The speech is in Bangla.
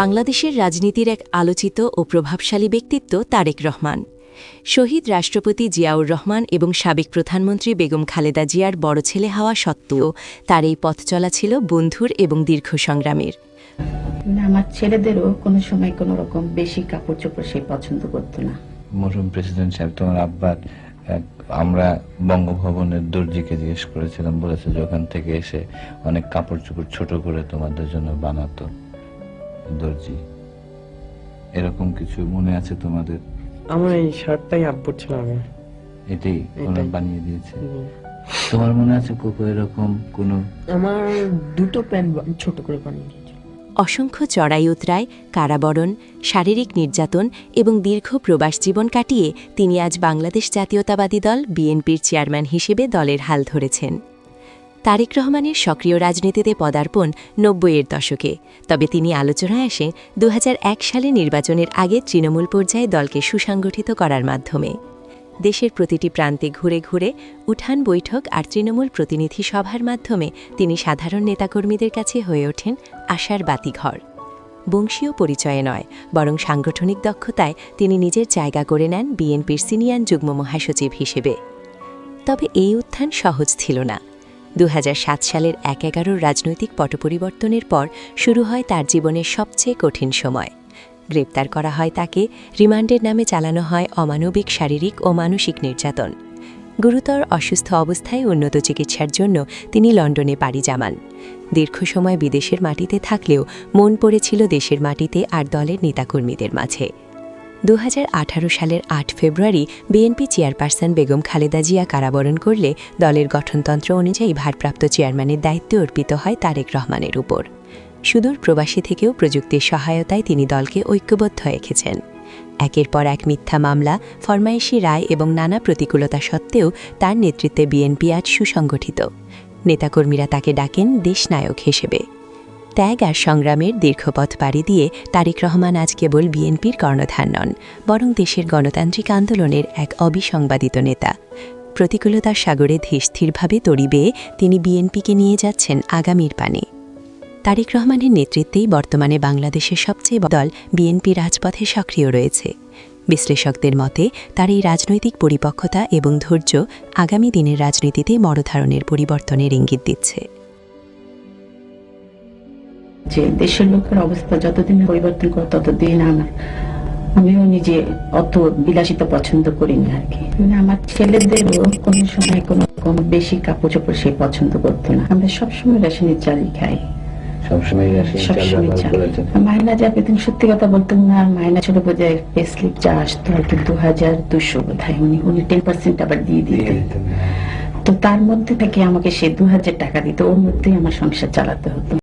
বাংলাদেশের রাজনীতির এক আলোচিত ও প্রভাবশালী ব্যক্তিত্ব তারেক রহমান। শহীদ রাষ্ট্রপতি জিয়াউর রহমান এবং সাবেক প্রধানমন্ত্রী বেগম খালেদা জিয়ার বড় ছেলে হওয়া সত্ত্বেও তার এই পথ চলা ছিল বন্ধুর এবং দীর্ঘ সংগ্রামের। আমার ছেলেদেরও কোনো সময় কোনো রকম বেশি কাপড় চোপড় সে পছন্দ করতো না। মরহুম প্রেসিডেন্ট সাহেব তোমার আব্বার আমরা বঙ্গভবনের দর্জিকে জিজ্ঞেস করেছিলাম বলেছে যে ওখান থেকে এসে অনেক কাপড় চোপড় ছোট করে তোমাদের জন্য বানাতো। দর্জি এরকম কিছু মনে আছে তোমাদের? আমার এই শার্টটাই আব্বুর ছিল আগে এটাই এটাই। বানিয়ে দিয়েছে। তোমার মনে আছে কোকো এরকম কোনো? আমার দুটো প্যান্ট ছোট করে বানিয়ে অসংখ্য চড়াই উতরায় কারাবরণ শারীরিক নির্যাতন এবং দীর্ঘ প্রবাস জীবন কাটিয়ে তিনি আজ বাংলাদেশ জাতীয়তাবাদী দল বিএনপির চেয়ারম্যান হিসেবে দলের হাল ধরেছেন। তারেক রহমানের সক্রিয় রাজনীতিতে পদার্পণ নব্বইয়ের দশকে। তবে তিনি আলোচনায় আসে দু সালে নির্বাচনের আগে তৃণমূল পর্যায়ে দলকে সুসংগঠিত করার মাধ্যমে। দেশের প্রতিটি প্রান্তে ঘুরে ঘুরে উঠান বৈঠক আর তৃণমূল প্রতিনিধি সভার মাধ্যমে তিনি সাধারণ নেতাকর্মীদের কাছে হয়ে ওঠেন আশার বাতিঘর। বংশীয় পরিচয়ে নয়, বরং সাংগঠনিক দক্ষতায় তিনি নিজের জায়গা করে নেন বিএনপির সিনিয়র যুগ্ম মহাসচিব হিসেবে। তবে এই উত্থান সহজ ছিল না। দু হাজার সাত সালের এক এগারোর রাজনৈতিক পটপরিবর্তনের পর শুরু হয় তার জীবনের সবচেয়ে কঠিন সময়। গ্রেপ্তার করা হয় তাকে, রিমান্ডের নামে চালানো হয় অমানবিক, শারীরিক ও মানসিক নির্যাতন। গুরুতর অসুস্থ অবস্থায় উন্নত চিকিৎসার জন্য তিনি লন্ডনে পাড়ি জামান। দীর্ঘ সময় বিদেশের মাটিতে থাকলেও মন পড়েছিল দেশের মাটিতে আর দলের নেতাকর্মীদের মাঝে। দু হাজার আঠারো সালের আট ফেব্রুয়ারি বিএনপি চেয়ারপারসন বেগম খালেদা জিয়া কারাবরণ করলে দলের গঠনতন্ত্র অনুযায়ী ভারপ্রাপ্ত চেয়ারম্যানের দায়িত্ব অর্পিত হয় তারেক রহমানের উপর। সুদূর প্রবাসী থেকেও প্রযুক্তির সহায়তায় তিনি দলকে ঐক্যবদ্ধ রেখেছেন। একের পর এক মিথ্যা মামলা, ফরমায়েশি রায় এবং নানা প্রতিকূলতা সত্ত্বেও তার নেতৃত্বে বিএনপি আজ সুসংগঠিত। নেতাকর্মীরা তাকে ডাকেন দেশনায়ক হিসেবে। ত্যাগ আর সংগ্রামের দীর্ঘপথ পাড়ি দিয়ে তারেক রহমান আজ কেবল বিএনপির কর্ণধার নন, বরং দেশের গণতান্ত্রিক আন্দোলনের এক অবিসংবাদিত নেতা। প্রতিকূলতার সাগরে ধীরস্থিরভাবে তড়ি বেয়ে তিনি বিএনপিকে নিয়ে যাচ্ছেন আগামীর পানে। তারেক রহমানের নেতৃত্বেই বর্তমানে বাংলাদেশের সবচেয়ে দল বিএনপি রাজপথে সক্রিয় রয়েছে। বিশ্লেষকদের মতে, তার এই রাজনৈতিক পরিপক্কতা এবং ধৈর্য আগামী দিনের রাজনীতিতে বড় ধরনের পরিবর্তনের ইঙ্গিত দিচ্ছে। যে দেশের লোকের অবস্থা যতদিন পরিবর্তন করে ততদিন আমার আমিও নিজে অত বিলাসিতা পছন্দ করি না আর কি। মানে আমার ছেলেদেরও কোনো সময় কোনো রকম বেশি কাপড় চোপড় সে পছন্দ করতো না। আমরা সবসময় রেশনের চালই খাই। সবসময় রাশিয়ান চাল সবসময় ব্যবহার চাল। করেছেন। মায়না যা পেতেন সত্যি কথা বলতাম না আর মায়না ছোট বোঝায় পে স্লিপ যা আসতো আর কি দু হাজার দুশো বোধ হয় উনি উনি টেন পার্সেন্ট আবার দিয়ে দিয়ে দিতেন দিতেন। তো তার মধ্যে থেকে আমাকে সে দু হাজার টাকা দিত। ওর মধ্যেই আমার সংসার চালাতে হতো।